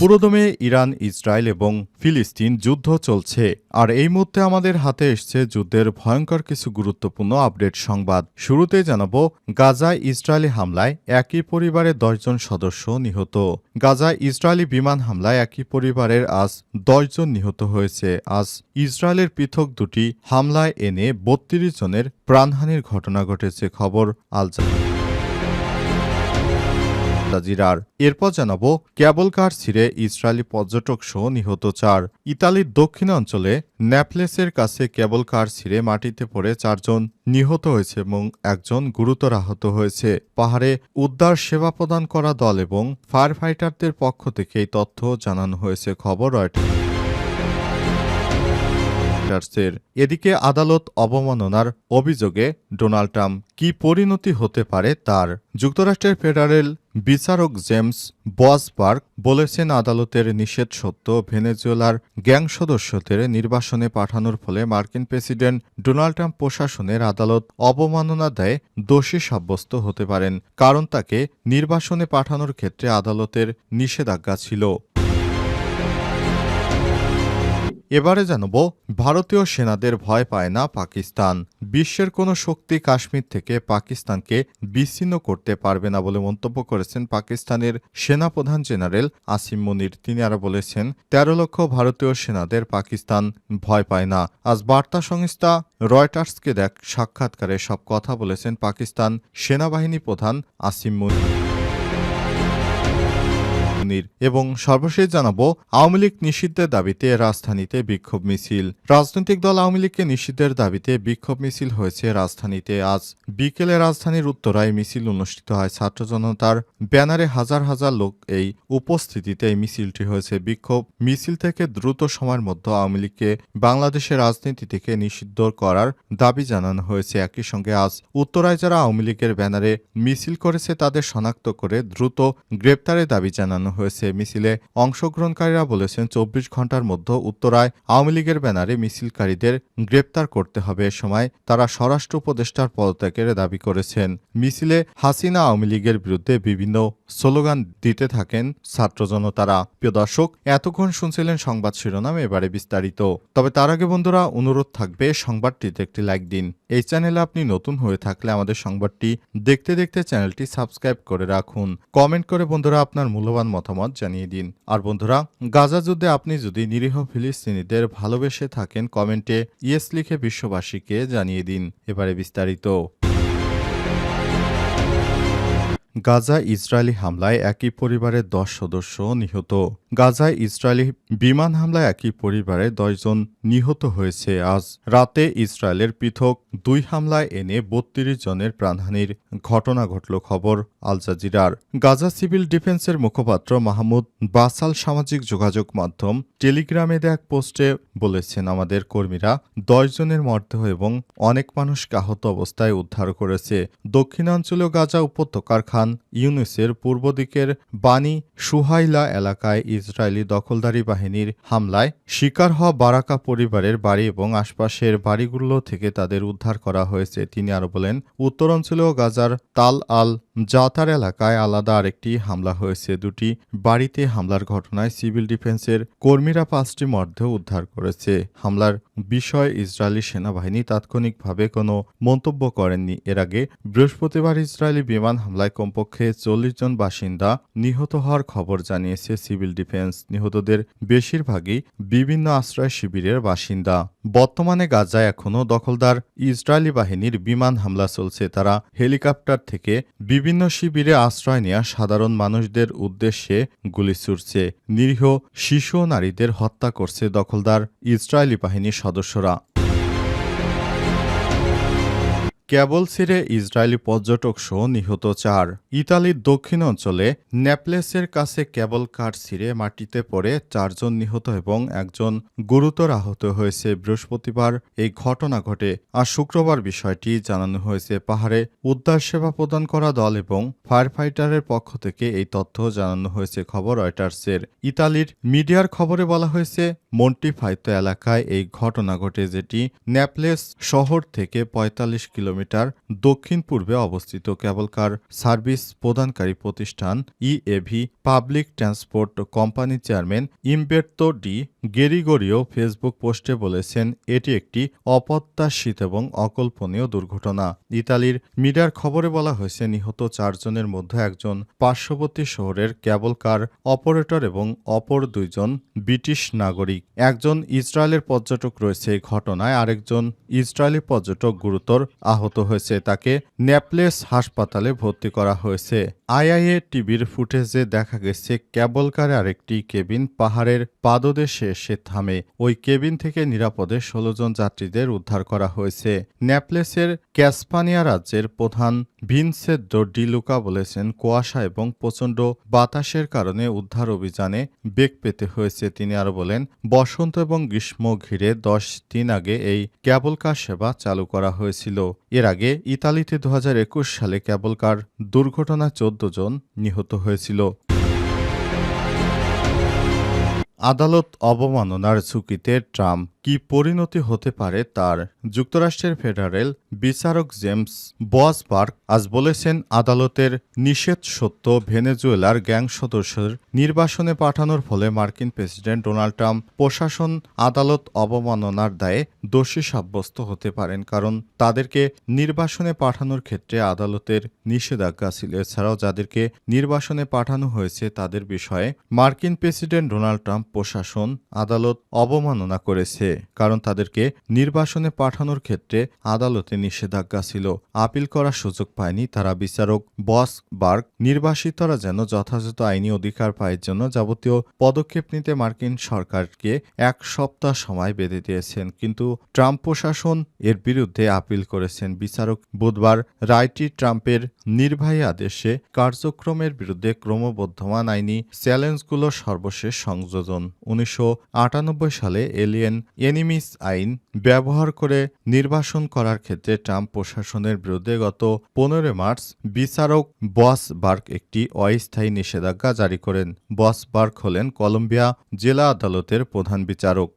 পুরোদমে Iran, Israel এবং ফিলিস্তিন যুদ্ধ চলছে। আর এই মুহূর্তে আমাদের হাতে এসছে যুদ্ধের ভয়ঙ্কর কিছু গুরুত্বপূর্ণ আপডেট সংবাদ। শুরুতে জানাব, গাজায় ইসরায়েলি হামলায় একই পরিবারের দশজন সদস্য নিহত। গাজায় ইসরায়েলি বিমান হামলায় একই পরিবারের আজ দশজন নিহত হয়েছে। আজ ইসরায়েলের পৃথক দুটি হামলায় এনে বত্রিশ জনের প্রাণহানির ঘটনা ঘটেছে, খবর আল জাজিরার এরপর জানাব, ক্যাবল কার ছিঁড়ে ইসরায়েলি পর্যটক সহ নিহত চার। ইতালির দক্ষিণাঞ্চলে ন্যাপলেসের কাছে ক্যাবল কার ছিঁড়ে মাটিতে পড়ে চারজন নিহত হয়েছে এবং একজন গুরুতর আহত হয়েছে। পাহাড়ে উদ্ধার সেবা প্রদান করা দল এবং ফায়ার ফাইটারদের পক্ষ থেকে এই তথ্য জানানো হয়েছে। খবর রয়টার্স। রয়টার্সের এদিকে আদালত অবমাননার অভিযোগে ডোনাল্ড ট্রাম্প কি পরিণতি হতে পারে তার যুক্তরাষ্ট্রের ফেডারেল বিচারক জেমস বসবার্গ বলেছেন, আদালতের নিষেধ সত্য ভেনেজুয়েলার গ্যাং সদস্যদের নির্বাসনে পাঠানোর ফলে মার্কিন প্রেসিডেন্ট ডোনাল্ড ট্রাম্প প্রশাসনের আদালত অবমাননা দেয় দোষী সাব্যস্ত হতে পারেন, কারণ তাকে নির্বাসনে পাঠানোর ক্ষেত্রে আদালতের নিষেধাজ্ঞা ছিল। এবারে জানাব ভারতীয় সেনাদের ভয় পায় না পাকিস্তান। বিশ্বের কোনো শক্তি কাশ্মীর থেকে পাকিস্তানকে বিচ্ছিন্ন করতে পারবে না বলে মন্তব্য করেছেন পাকিস্তানের সেনাপ্রধান জেনারেল আসিম মনির। তিনি আরও বলেছেন, তেরো লক্ষ ভারতীয় সেনাদের পাকিস্তান ভয় পায় না। আজ বার্তা সংস্থা রয়টার্সকে দেখ, সাক্ষাৎকারে সব কথা বলেছেন পাকিস্তান সেনাবাহিনী প্রধান আসিম মনির। মুনির এবং সর্বশেষ জানাব আওয়ামী লীগ নিষিদ্ধের দাবিতে রাজধানীতে বিক্ষোভ মিছিল। রাজনৈতিক দল আওয়ামী লীগকে নিষিদ্ধের দাবিতে বিক্ষোভ মিছিল হয়েছে রাজধানীতে। আজ বিকেলে রাজধানীর উত্তরায় মিছিল অনুষ্ঠিত হয়। ছাত্র জনতার ব্যানারে হাজার হাজার লোক এই উপস্থিতিতে এই মিছিলটি হয়েছে। বিক্ষোভ মিছিল থেকে দ্রুত সময়ের মধ্যে আওয়ামী লীগকে বাংলাদেশের রাজনীতি থেকে নিষিদ্ধ করার দাবি জানানো হয়েছে। একই সঙ্গে আজ উত্তরায় যারা আওয়ামী লীগের ব্যানারে মিছিল করেছে, তাদের শনাক্ত করে দ্রুত গ্রেপ্তারের দাবি জানানো হয়েছে মিছিলে, অংশগ্রহণকারীরা বলেছেন চব্বিশ ঘণ্টার মধ্যে উত্তরায় আওয়ামী লীগের ব্যানারে মিছিলকারীদের গ্রেপ্তার করতে হবে। এ সময় তারা স্বরাষ্ট্র উপদেষ্টার পদত্যাগের দাবি করেছেন। মিছিলে হাসিনা আওয়ামী লীগের বিরুদ্ধে বিভিন্ন স্লোগান দিতে থাকেন ছাত্র জনতারা। প্রিয় দর্শক, এতক্ষণ শুনছিলেন সংবাদ শিরোনাম, এবারে বিস্তারিত। তবে তার আগে বন্ধুরা, অনুরোধ থাকবে সংবাদটিতে একটি লাইক দিন। এই চ্যানেলে আপনি নতুন হয়ে থাকলে আমাদের সংবাদটি দেখতে দেখতে চ্যানেলটি সাবস্ক্রাইব করে রাখুন। কমেন্ট করে বন্ধুরা আপনার মূল্যবান মতামত জানিয়ে দিন। আর বন্ধুরা, গাজা যুদ্ধে আপনি যদি নিরীহ ফিলিস্তিনিদের ভালোবেসে থাকেন, কমেন্টে ইয়েস লিখে বিশ্ববাসীকে জানিয়ে দিন। এবারে বিস্তারিত। গাজা ইসরায়েলি হামলায় একই পরিবারের দশ সদস্য নিহত। গাজায় ইসরায়েলি বিমান হামলায় একই পরিবারের দশজন নিহত হয়েছে। আজ রাতে ইসরায়েলের পৃথক দুই হামলায় এনে বত্রিশ জনের প্রাণহানির ঘটনা ঘটল খবর আল জাজিরার। গাজা সিভিল ডিফেন্সের মুখপাত্র মাহমুদ বাসাল সামাজিক যোগাযোগ মাধ্যম টেলিগ্রামে এক পোস্টে বলেছেন, আমাদের কর্মীরা দশ জনের মরদেহ এবং অনেক মানুষকে আহত অবস্থায় উদ্ধার করেছে। দক্ষিণাঞ্চলীয় গাজা উপত্যকার খান ইউনুসের পূর্ব দিকের বানি সুহাইলা এলাকায় ইসরায়েলি দখলদারি বাহিনীর হামলায় শিকার হওয়া বারাকা পরিবারের বাড়ি এবং আশপাশের বাড়িগুলো থেকে তাদের উদ্ধার করা হয়েছে। তিনি আরও বলেন, উত্তরাঞ্চলীয় গাজার তাল আল জাতার এলাকায় আলাদা আরেকটি হামলা হয়েছে। দুটি বাড়িতে হামলার ঘটনায় সিভিল ডিফেন্সের কর্মীরা পাঁচটি মর্দেহ উদ্ধার করেছে। হামলার বিষয়ে ইসরায়েলি সেনাবাহিনী তাৎক্ষণিকভাবে কোনো মন্তব্য করেননি। এর আগে বৃহস্পতিবার ইসরায়েলি বিমান হামলায় কমপক্ষে চল্লিশ জন বাসিন্দা নিহত হওয়ার খবর জানিয়েছে সিভিল ডিফেন্স নিহতদের বেশিরভাগই বিভিন্ন আশ্রয় শিবিরের বাসিন্দা। বর্তমানে গাজায় এখনও দখলদার ইসরায়েলি বাহিনীর বিমান হামলা চলছে। তারা হেলিকপ্টার থেকে বিভিন্ন শিবিরে আশ্রয় নেওয়া সাধারণ মানুষদের উদ্দেশ্যে গুলি ছুড়ছে। নিরীহ শিশু নারীদের হত্যা করছে দখলদার ইসরায়েলি বাহিনীর সদস্যরা। কেবল ছিঁড়ে ইসরায়েলি পর্যটক সহ নিহত চার। ইতালির দক্ষিণ অঞ্চলে নেপলেসের কাছে কেবল কার ছিঁড়ে মাটিতে পড়ে চারজন নিহত এবং একজন গুরুতর আহত হয়েছে। বৃহস্পতিবার এই ঘটনা ঘটে আর শুক্রবার বিষয়টি জানানো হয়েছে। পাহাড়ে উদ্ধার সেবা প্রদান করা দল এবং ফায়ার ফাইটারের পক্ষ থেকে এই তথ্য জানানো হয়েছে খবর রয়টার্সের। ইতালির মিডিয়ার খবরে বলা হয়েছে মন্টিফাইতো এলাকায় এই ঘটনা ঘটে যেটি ন্যাপলেস শহর থেকে ৪৫ কিলোমিটার দক্ষিণ পূর্বে অবস্থিত কেবলকার সার্ভিস প্রদানকারী প্রতিষ্ঠান EAV public transport company chairman Humberto de Gregorio Facebook পোস্টে বলেছেন, এটি একটি অপ্রত্যাশিত এবং অকল্পনীয় দুর্ঘটনা। ইতালির মিডিয়ার খবরে বলা হয়েছে, নিহত চারজনের মধ্যে একজন পার্শ্ববর্তী শহরের কেবল কার অপারেটর এবং অপর দুইজন ব্রিটিশ নাগরিক। একজন ইসরায়েলের পর্যটক রয়েছে এই ঘটনায়, আরেকজন ইসরায়েলি পর্যটক গুরুতর আহত হয়েছে। তাকে নেপলেস হাসপাতালে ভর্তি করা হয়েছে। আইআইএ টিভির ফুটেজে দেখা গেছে ক্যাবলকারে আরেকটি কেবিন পাহাড়ের পাদদেশে এসে থামে। ওই কেবিন থেকে নিরাপদে ষোলো জন যাত্রীদের উদ্ধার করা হয়েছে। নেপলেসের ক্যাসপানিয়া রাজ্যের প্রধান ভিনসেদ্দ ডিলুকা বলেছেন, কুয়াশা এবং প্রচণ্ড বাতাসের কারণে উদ্ধার অভিযানে বেগ পেতে হয়েছে। তিনি আরও বলেন, বসন্ত এবং গ্রীষ্ম ঘিরে দশ দিন আগে এই ক্যাবল কার সেবা চালু করা হয়েছিল। এর আগে ইতালিতে দু হাজার একুশ সালে ক্যাবল কার দুর্ঘটনা চোদ্দ জন নিহত হয়েছিল। আদালত অবমাননার ঝুঁকিতে ট্রাম্প কি পরিণতি হতে পারে তার যুক্তরাষ্ট্রের ফেডারেল বিচারক জেমস বসবার্গ আজ বলেছেন, আদালতের নিষেধ সত্য ভেনেজুয়েলার গ্যাং সদস্যের নির্বাসনে পাঠানোর ফলে মার্কিন প্রেসিডেন্ট ডোনাল্ড ট্রাম্প প্রশাসন আদালত অবমাননার দায়ে দোষী সাব্যস্ত হতে পারেন কারণ তাদেরকে নির্বাসনে পাঠানোর ক্ষেত্রে আদালতের নিষেধাজ্ঞা ছিল। এছাড়াও যাদেরকে নির্বাসনে পাঠানো হয়েছে তাদের বিষয়ে মার্কিন প্রেসিডেন্ট ডোনাল্ড ট্রাম্প প্রশাসন আদালত অবমাননা করেছে। কারণ তাদেরকে নির্বাসনে পাঠানোর ক্ষেত্রে আদালতে নিষেধাজ্ঞা ছিল। আপিল করার সুযোগ পায়নি তারা বিচারক বস বার্গ নির্বাসিতরা যেন যথাযথ আইনি অধিকার পায়ের জন্য যাবতীয় পদক্ষেপ নিতে মার্কিন সরকারকে এক সপ্তাহ সময় বেঁধে দিয়েছেন। কিন্তু ট্রাম্প প্রশাসন এর বিরুদ্ধে আপিল করেছেন। বিচারক বুধবার রায়টি ট্রাম্পের নির্বাহী আদেশে কার্যক্রমের বিরুদ্ধে ক্রমবর্ধমান আইনি চ্যালেঞ্জগুলো সর্বশেষ সংযোজন। উনিশশো আটানব্বই সালে এলিয়েন এনিমিস আইন ব্যবহার করে নির্বাসন করার ক্ষেত্রে ট্রাম্প প্রশাসনের বিরুদ্ধে গত পনেরো মার্চ বিচারক বস বার্ক একটি অস্থায়ী নিষেধাজ্ঞা জারি করেন। বস বার্ক হলেন কলম্বিয়া জেলা আদালতের প্রধান বিচারক।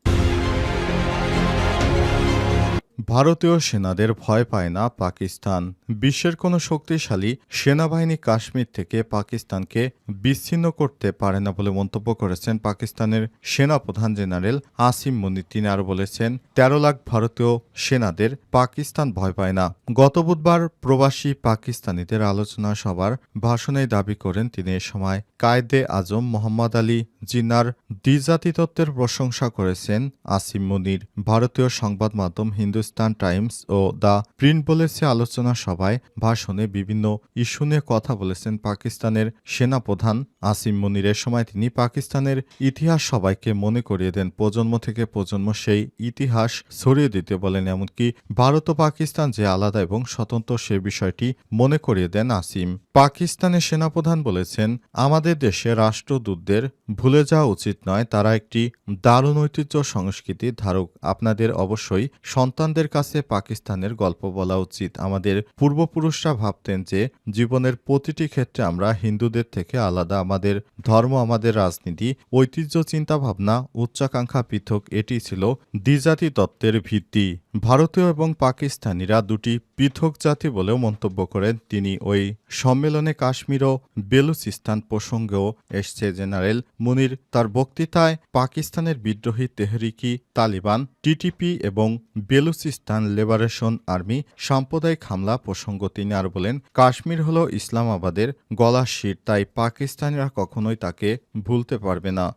ভারতীয় সেনাদের ভয় পায় না পাকিস্তান। বিশ্বের কোনো শক্তিশালী সেনাবাহিনী কাশ্মীর থেকে পাকিস্তানকে বিচ্ছিন্ন করতে পারে না বলে মন্তব্য করেছেন পাকিস্তানের সেনাপ্রধান জেনারেল আসিম মুনি তিনি আরও বলেছেন, তেরো লাখ ভারতীয় সেনাদের পাকিস্তান ভয় পায় না। গত বুধবার প্রবাসী পাকিস্তানিদের আলোচনা সভার ভাষণে দাবি করেন তিনি। এ সময় কায়দে আজম মোহাম্মদ আলী জিন্নার দ্বিজাতি তত্ত্বের প্রশংসা করেছেন আসিম মুনির ভারতীয় সংবাদ মাধ্যম হিন্দুস্তান টাইমস ও দ্য প্রিন্ট বলেছে, আলোচনা সভায় ভাষণে বিভিন্ন ইস্যু নিয়ে কথা বলেছেন পাকিস্তানের সেনাপ্রধান আসিম মুনির। এ সময় তিনি পাকিস্তানের ইতিহাস সবাইকে মনে করিয়ে দেন। প্রজন্ম থেকে প্রজন্ম সেই ইতিহাস ছড়িয়ে দিতে বলেন, এমনকি ভারত ও পাকিস্তান যে আলাদা এবং স্বতন্ত্র সে বিষয়টি মনে করিয়ে দেন আসিম। পাকিস্তানের সেনাপ্রধান বলেছেন, আমাদের দেশে রাষ্ট্রদূতদের ভুলে যাওয়া উচিত নয়। তারা একটি দারুণ ঐতিহ্য সংস্কৃতির ধারক। আপনাদের অবশ্যই সন্তানদের কাছে পাকিস্তানের গল্প বলা উচিত। আমাদের পূর্বপুরুষরা ভাবতেন যে জীবনের প্রতিটি ক্ষেত্রে আমরা হিন্দুদের থেকে আলাদা। আমাদের ধর্ম, আমাদের রাজনীতি, ঐতিহ্য, চিন্তাভাবনা, উচ্চাকাঙ্ক্ষা পৃথক। এটি ছিল দ্বিজাতি তত্ত্বের ভিত্তি। ভারতীয় এবং পাকিস্তানিরা দুটি পৃথক জাতি বলেও মন্তব্য করেন। তিনি ওই সম্মেলনে কাশ্মীর ও বেলুচিস্তান প্রসঙ্গেও এসছে। জেনারেল মুনির তার বক্তৃতায় পাকিস্তানের বিদ্রোহী তেহরিকি তালিবান, টিটিপি এবং বেলুচিস্তান লিবারেশন আর্মি সাম্প্রদায়িক হামলা প্রসঙ্গ তিনি আর বলেন, কাশ্মীর হল ইসলামাবাদের গলা শির, তাই পাকিস্তানিরা কখনোই তাকে ভুলতে পারবে না।